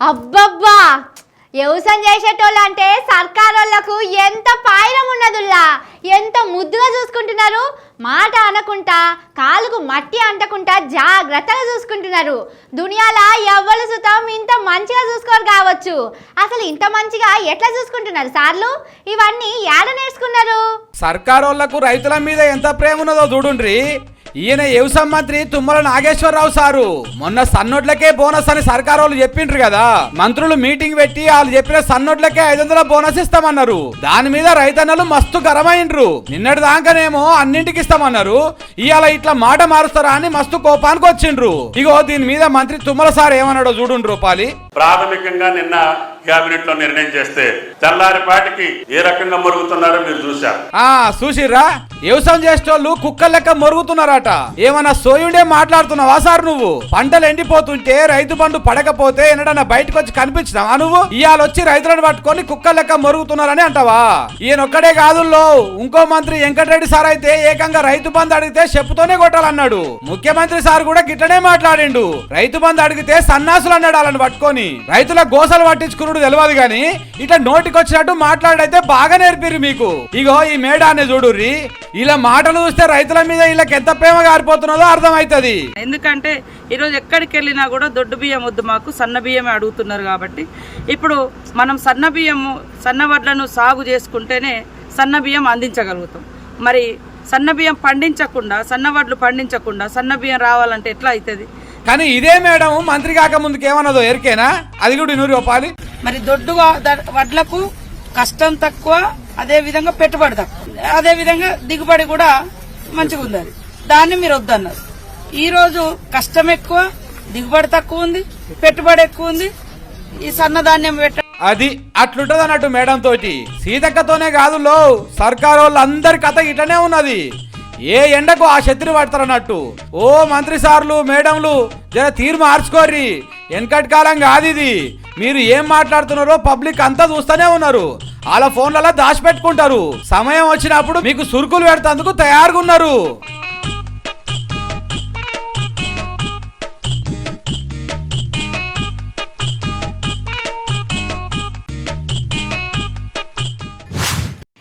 అబ్బబ్బా! వ్యవసాయం చేసేటోళ్ళు అంటే సర్కారోళ్ళకు ఎంత పాయనం ఉన్నదుల్లా? ఎంత ముద్దుగా చూసుకుంటున్నారు? మాట అనకుండా కాలుకు మట్టి అంటకుండా జాగ్రత్తగా చూసుకుంటున్నారు. దునియాల ఎవ్వరు సుతం ఇంత మంచిగా చూసుకోరు కావచ్చు. అసలు ఇంత మంచిగా ఎట్లా చూసుకుంటున్నారు సార్లు? ఇవన్నీ ఏడ నేర్చుకున్నారు? సర్కారోళ్ళకు రైతుల మీద ఎంత ప్రేమ ఉన్నదో చూడుండ్రి. ఈయన వ్యవసాయ మంత్రి? తుమ్మల నాగేశ్వరరావు సారు. మొన్న సన్నోట్లకే బోనస్ అని సర్కారోళ్ళు చెప్పిండ్రు కదా. మంత్రులు మీటింగ్ పెట్టి వాళ్ళు చెప్పిన సన్నోట్లకే ఐదు వందల బోనస్ ఇస్తామన్నారు. దాని మీద రైతన్నలు మస్తు గరమైండ్రు. నిన్నటి దాకానేమో అన్నింటికి ఇస్తామన్నారు. ఇవాళ ఇట్లా మాట మారుస్తారా అని మస్తు కోపానికి వచ్చిండ్రు ఇగో దీని మీద మంత్రి తుమ్మల సార్ ఏమన్నాడో చూడుండ్రు రూపాలి. ప్రాథమికంగా నిన్న కేబినెట్లో నిర్ణయం చేస్తే తెల్లారిపాటికి ఏ రకంగా మరుగుతున్నారో మీరు చూశారు. ఆ చూసిర్రా? వ్యవసాయం చేసేటోళ్ళు కుక్క లెక్క మరుగుతున్నారట. ఏమన్నా సోయుండే మాట్లాడుతున్నావా సార్ నువ్వు? పంటలు ఎండిపోతుంటే రైతు బండు పడకపోతే ఎన్నడన్నా బయటకు వచ్చి కనిపించినావా నువ్వు? ఇవాళ వచ్చి రైతులను పట్టుకొని కుక్క లెక్క మరుగుతున్నారని అంటావా? ఈయన ఒక్కడే కాదుల్లో ఇంకో మంత్రి వెంకటరెడ్డి సార్ అయితే ఏకంగా రైతు బంధు అడిగితే చెప్పుతోనే కొట్టాలన్నాడు. ముఖ్యమంత్రి సార్ కూడా గిట్టనే మాట్లాడిండు. రైతు బంధు అడిగితే సన్నాసులు అన్నాడు వాళ్ళని పట్టుకొని. రైతుల గోసలు పట్టించుకున్నాడు తెలియదు గాని ఇట్లా నోటికి వచ్చినట్టు మాట్లాడైతే బాగా నేర్పిరు మీకు. ఇగో ఈ మేడాన్ని చూడుర్రి ఇలా మాటలు చూస్తే రైతుల మీద వీళ్ళకి ఎంత ప్రేమ గారిపోతున్నదో అర్థమైతది. ఎందుకంటే ఈరోజు ఎక్కడికి వెళ్ళినా కూడా దొడ్డు బియ్యం వద్దు మాకు సన్న బియ్యమే అడుగుతున్నారు కాబట్టి. ఇప్పుడు మనం సన్న బియ్యము సన్న వడ్లను సాగు చేసుకుంటేనే సన్న బియ్యం అందించగలుగుతాం. మరి సన్న బియ్యం పండించకుండా సన్న వడ్లు పండించకుండా సన్న బియ్యం రావాలంటే ఎట్లా అవుతుంది కానీ ఇదే మేడం మంత్రి కాక ముందుకు ఏమన్నదో ఎరికేనా? అది కూడా నూరు రూపాయలు మరి దొడ్డు వడ్లకు కష్టం తక్కువ అదే విధంగా పెట్టుబడి తక్కువ. అదే విధంగా దిగుబడి కూడా మంచిగా ఉంది అది. దాన్ని మీరు వద్దన్నారు. ఈ రోజు కష్టం ఎక్కువ దిగుబడి తక్కువ ఉంది పెట్టుబడి ఎక్కువ ఉంది. ఈ సన్నధాన్యం పెట్ట అది అట్లుంటది అన్నట్టు మేడం తోటి. సీతక్కతోనే కాదు లో సర్కారు వాళ్ళందరి కథ ఇట్లనే ఉన్నది. ఏ ఎండకు ఆ శత్రు పడతారన్నట్టు ఓ మంత్రి సార్లు మేడంలు జర తీరు మార్చుకోర్రి. వెనకటి కాలం కాదు ఇది మీరు ఏం మాట్లాడుతున్నారో పబ్లిక్ అంతా చూస్తూనే ఉన్నారు. వాళ్ళ ఫోన్లలో దాచిపెట్టుకుంటారు. సమయం వచ్చినప్పుడు మీకు సురుకులు పెడతందుకు తయారుగా ఉన్నారు